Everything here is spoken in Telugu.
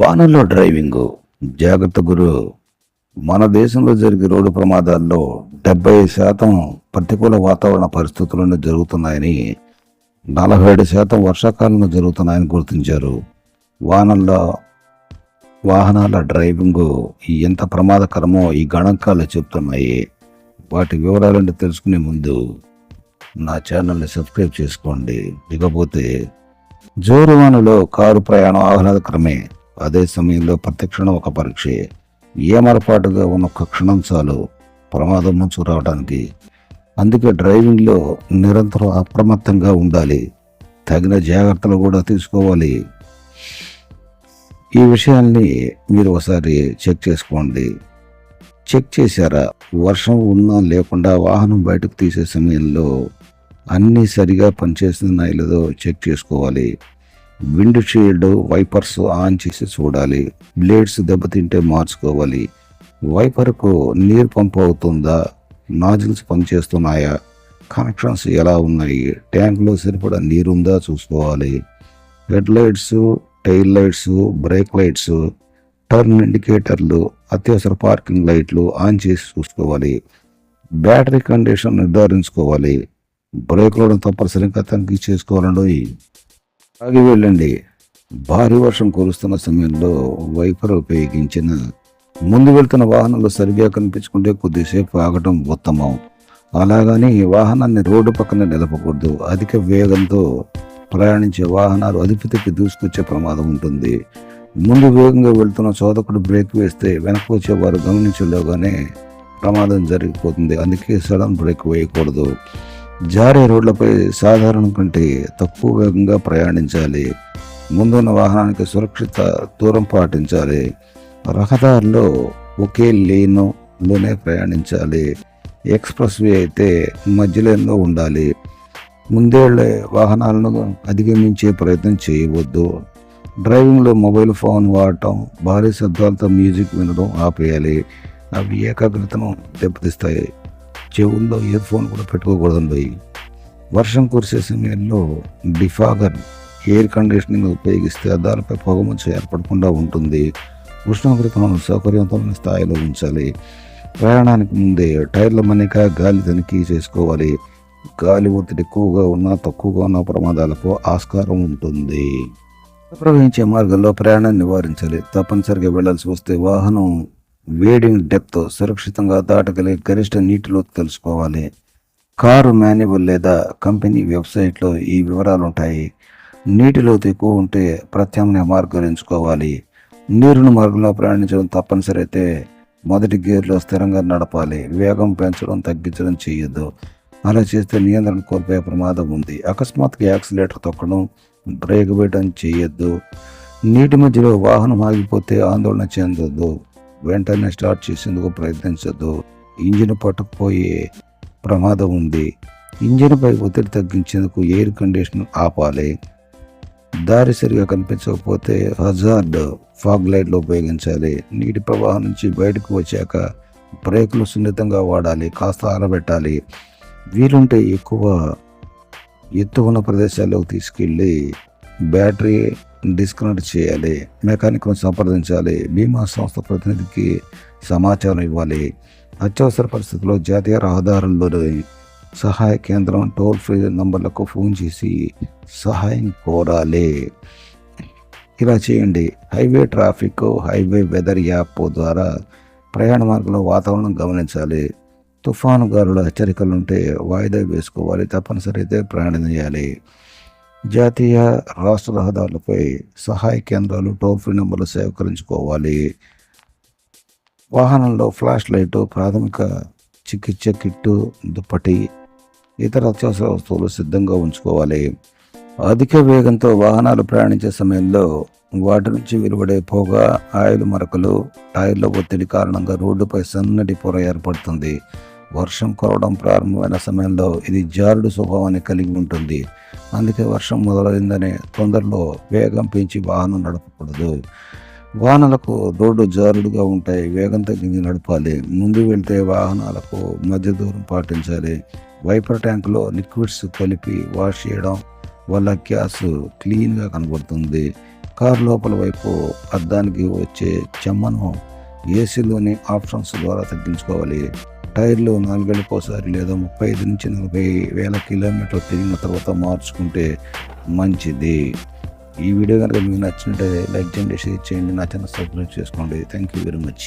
వానల్లో డ్రైవింగ్. జాగ్రత్త గురు. మన దేశంలో జరిగే రోడ్డు ప్రమాదాల్లో డెబ్బై శాతం ప్రతికూల వాతావరణ పరిస్థితులను జరుగుతున్నాయని నలభై ఏడు శాతం వర్షాకాలంలో జరుగుతున్నాయని గుర్తించారు. వానల్లో వాహనాల డ్రైవింగ్ ఎంత ప్రమాదకరమో ఈ గణాంకాలు చెప్తున్నాయి. వాటి వివరాలను తెలుసుకునే ముందు నా ఛానల్ని సబ్స్క్రైబ్ చేసుకోండి. ఇకపోతే జోరు వానలో కారు ప్రయాణం ఆహ్లాదకరమే. అదే సమయంలో ప్రతిక్షణం ఒక పరీక్షే. ఏమరపాటుగా ఉన్న ఒక క్షణం చాలు. ప్రమాదం నుంచి రావడానికి. అందుకే డ్రైవింగ్లో నిరంతరం అప్రమత్తంగా ఉండాలి. తగిన జాగ్రత్తలు కూడా తీసుకోవాలి. ఈ విషయాల్ని మీరు ఒకసారి చెక్ చేసుకోండి. చెక్ చేశారా? వర్షం ఉన్నా లేకుండా వాహనం బయటకు తీసే సమయంలో అన్నీ సరిగా పనిచేస్తున్నాయి లేదో చెక్ చేసుకోవాలి. విండ్ షీల్డ్ వైపర్స్ ఆన్ చేసి చూడాలి. బ్లేడ్స్ దెబ్బతింటే మార్చుకోవాలి. వైపర్కు నీరు పంప్ అవుతుందా? నాజిల్స్ పనిచేస్తున్నాయా? కనెక్షన్స్ ఎలా ఉన్నాయి? ట్యాంక్లో సరిపడా నీరుందా చూసుకోవాలి. Head lights tail lights brake lights turn ఇండికేటర్లు అత్యవసర పార్కింగ్ లైట్లు ఆన్ చేసి చూసుకోవాలి. బ్యాటరీ కండిషన్ నిర్ధారించుకోవాలి. బ్రేక్లను తప్పనిసరిగా తనిఖీ చేసుకోవాలండి. ఆగి వెళ్ళండి. భారీ వర్షం కురుస్తున్న సమయంలో వైపర్ ఉపయోగించిన ముందు వెళ్తున్న వాహనాలు సరిగా కనిపించుకుంటే కొద్దిసేపు ఆగటం ఉత్తమం. అలాగని వాహనాన్ని రోడ్డు పక్కన నిలపకూడదు. అధిక వేగంతో ప్రయాణించే వాహనాలు అధిపతికి దూసుకొచ్చే ప్రమాదం ఉంటుంది. ముందు వేగంగా వెళ్తున్న చోదకుడు బ్రేక్ వేస్తే వెనక్కి వచ్చేవారు గమనించలేగానే ప్రమాదం జరిగిపోతుంది. అందుకే సడన్ బ్రేక్ వేయకూడదు. జారే రోడ్లపై సాధారణ కంటే తక్కువ వేగంగా ప్రయాణించాలి. ముందున్న వాహనానికి సురక్షిత దూరం పాటించాలి. రహదారిలో ఒకే లేన్లోనే ప్రయాణించాలి. ఎక్స్ప్రెస్ వే అయితే మధ్యలేన్లో ఉండాలి. ముందేళ్ళే వాహనాలను అధిగమించే ప్రయత్నం చేయవద్దు. డ్రైవింగ్లో మొబైల్ ఫోన్ వాడటం భారీ శబ్దాలతో మ్యూజిక్ వినడం ఆపేయాలి. అవి ఏకాగ్రతను దెబ్బతీస్తాయి. చెవుల్లో ఇయర్ ఫోన్ కూడా పెట్టుకోకూడదండి. వర్షం కురిసే సమయంలో డిఫాగర్ ఎయిర్ కండిషనింగ్ ఉపయోగిస్తే అద్దాలపై పొగమంచు ఏర్పడకుండా ఉంటుంది. ఉష్ణోగ్రతను సౌకర్యవంతమైన స్థాయిలో ఉంచాలి. ప్రయాణానికి ముందే టైర్ల మన్నిక గాలి తనిఖీ చేసుకోవాలి. గాలి ఒత్తిడి ఎక్కువగా ఉన్నా తక్కువగా ఉన్న ప్రమాదాలకు ఆస్కారం ఉంటుంది. ప్రవహించే మార్గంలో ప్రయాణాన్ని నివారించాలి. తప్పనిసరిగా వెళ్ళాల్సి వస్తే వాహనం వేడింగ్ డెప్త్ సురక్షితంగా దాటగలిగే గరిష్ట నీటిలో తెలుసుకోవాలి. కారు మాన్యువల్ లేదా కంపెనీ వెబ్సైట్లో ఈ వివరాలు ఉంటాయి నీటిలో ఎక్కువ ఉంటే ప్రత్యామ్నాయ మార్గాలు ఎంచుకోవాలి. నీరుని మార్గంలో ప్రయాణించడం తప్పనిసరి అయితే మొదటి గేర్లో స్థిరంగా నడపాలి. వేగం పెంచడం తగ్గించడం చేయొద్దు. అలా చేస్తే నియంత్రణ కోల్పోయే ప్రమాదం ఉంది. అకస్మాత్తుగా యాక్సిలేటర్ తొక్కడం బ్రేక్ వేయడం చేయొద్దు. నీటి మధ్యలో వాహనం ఆగిపోతే ఆందోళన చెందొద్దు. వెంటనే స్టార్ట్ చేసేందుకు ప్రయత్నించొద్దు ఇంజిన్ పట్టుకుపోయే ప్రమాదం ఉంది. ఇంజిన్పై ఒత్తిడి తగ్గించేందుకు ఎయిర్ కండిషన్ ఆపాలి. దారి సరిగా కనిపించకపోతే హజార్డ్ ఫాగ్ లైట్లు ఉపయోగించాలి. నీటి ప్రవాహం నుంచి బయటకు వచ్చాక బ్రేకులు సున్నితంగా వాడాలి కాస్త ఆరబెట్టాలి. వీలుంటే ఎక్కువ ఎత్తు ఉన్న ప్రదేశాల్లోకి తీసుకెళ్ళి బ్యాటరీ డిస్కనెక్ట్ చేయాలి మెకానిక్ను సంప్రదించాలి బీమా సంస్థ ప్రతినిధికి సమాచారం ఇవ్వాలి. అత్యవసర పరిస్థితుల్లో జాతీయ రహదారుల్లోని సహాయ కేంద్రం టోల్ ఫ్రీ నంబర్లకు ఫోన్ చేసి సహాయం కోరాలి. ఇలా చేయండి. Highway traffic highway weather app ద్వారా ప్రయాణ మార్గంలో వాతావరణం గమనించాలి. తుఫాను గాలుల హెచ్చరికలు ఉంటే వాయిదా వేసుకోవాలి. తప్పనిసరి అయితే ప్రయాణం చేయాలి. జాతీయ రాష్ట్ర రహదారులపై సహాయ కేంద్రాలు టోల్ ఫ్రీ నెంబర్లు సేకరించుకోవాలి. వాహనంలో ఫ్లాష్ లైటు ప్రాథమిక చికిత్స కిట్టు దుప్పటి ఇతర అత్యవసర వస్తువులు సిద్ధంగా ఉంచుకోవాలి. అధిక వేగంతో వాహనాలు ప్రయాణించే సమయంలో వాటి నుంచి వెలువడే పొగ ఆయిల్ మరకలు టైర్ల ఒత్తిడి కారణంగా రోడ్డుపై సన్నటి పొర ఏర్పడుతుంది. వర్షం కురవడం ప్రారంభమైన సమయంలో ఇది జారుడు స్వభావాన్ని కలిగి ఉంటుంది. అందుకే వర్షం మొదలైందనే తొందరలో వేగం పెంచి వాహనం నడపకూడదు. వాహనాలకు రోడ్డు జారుడుగా ఉంటాయి. వేగం తగ్గింది నడపాలి. ముందు వెళ్తే వాహనాలకు మధ్య దూరం పాటించాలి. వైపర్ ట్యాంకులో లిక్విడ్స్ కలిపి వాష్ చేయడం వల్ల గ్యాస్ క్లీన్గా కనబడుతుంది. కార్ లోపల వైపు అద్దానికి వచ్చే చెమ్మను ఏసీలోని ఆప్షన్స్ ద్వారా తగ్గించుకోవాలి. టైర్లు నాలుగేళ్ళకోసారి లేదా ముప్పై ఐదు నుంచి నలభై వేల కిలోమీటర్లు తిరిగిన తర్వాత మార్చుకుంటే మంచిది. ఈ వీడియో కనుక మీకు నచ్చినట్టే లైక్ చేయండి షేర్ చేయండి నా ఛానల్ సబ్స్క్రైబ్ చేసుకోండి. Thank you very much